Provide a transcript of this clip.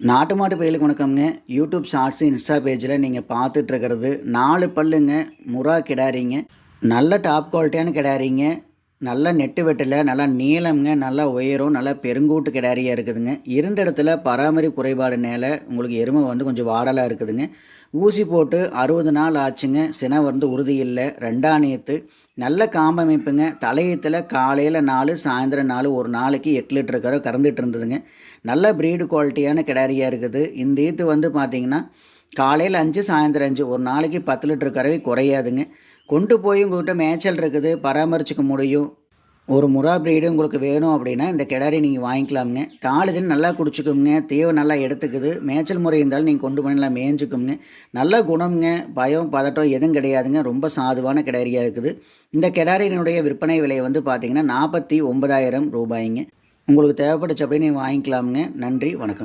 நாட்டு மாட்டு பயிலுக்கு வணக்கம்ங்க. யூடியூப் ஷார்ட்ஸு இன்ஸ்டா பேஜில் நீங்கள் பார்த்துட்ருக்கிறது நாலு பல்லுங்க. முறா கிடாரிங்க நல்ல டாப் குவாலிட்டியான கிடாரிங்க நல்ல நெட்டு வெட்டில் நல்லா நீளம்ங்க நல்லா உயரம் நல்லா பெருங்கூட்டு கிடாரியாக இருக்குதுங்க. இருந்த இடத்துல பராமரிப்பு குறைபாடுனால உங்களுக்கு எருமை வந்து கொஞ்சம் வாடலாக இருக்குதுங்க. ஊசி போட்டு அறுபது நாள் ஆச்சுங்க. சினை வந்து உறுதி இல்லை. ரெண்டாணியத்து. நல்ல காம்பமைப்புங்க. தலையத்தில் காலையில் நாலு சாயந்தரம் நாலு ஒரு நாளைக்கு எட்டு லிட்டர் கரை கறந்துட்டு இருந்ததுங்க. நல்ல ப்ரீடு குவாலிட்டியான கிடாரியாக இருக்குது. இந்த ஈத்து வந்து பார்த்திங்கன்னா காலையில் அஞ்சு சாயந்தரம் அஞ்சு ஒரு நாளைக்கு பத்து லிட்டர் கறவை குறையாதுங்க. கொண்டு போய் உங்கள்கிட்ட மேய்ச்சல் இருக்குது பராமரிச்சுக்க முடியும். ஒரு முறா பிரீடு உங்களுக்கு வேணும் அப்படின்னா இந்த கிடாரி நீங்கள் வாங்கிக்கலாமுங்க. காலையில் நல்லா குடிச்சுக்குங்க தேவை நல்லா எடுத்துக்குது. மேய்ச்சல் முறை இருந்தாலும் நீங்கள் கொண்டு போய் நல்லா மேய்ஞ்சுக்குங்க. நல்ல குணம்ங்க பயம் பதட்டம் எதுவும் கிடையாதுங்க. ரொம்ப சாதுவான கிடாரியாக இருக்குது. இந்த கிடாரியினுடைய விற்பனை விலை வந்து பார்த்தீங்கன்னா நாற்பத்தி ஒன்பதாயிரம் ரூபாய்ங்க. உங்களுக்கு தேவைப்பட்டுச்சு அப்படின்னு நீங்கள் வாங்கிக்கலாமுங்க. நன்றி வணக்கம்.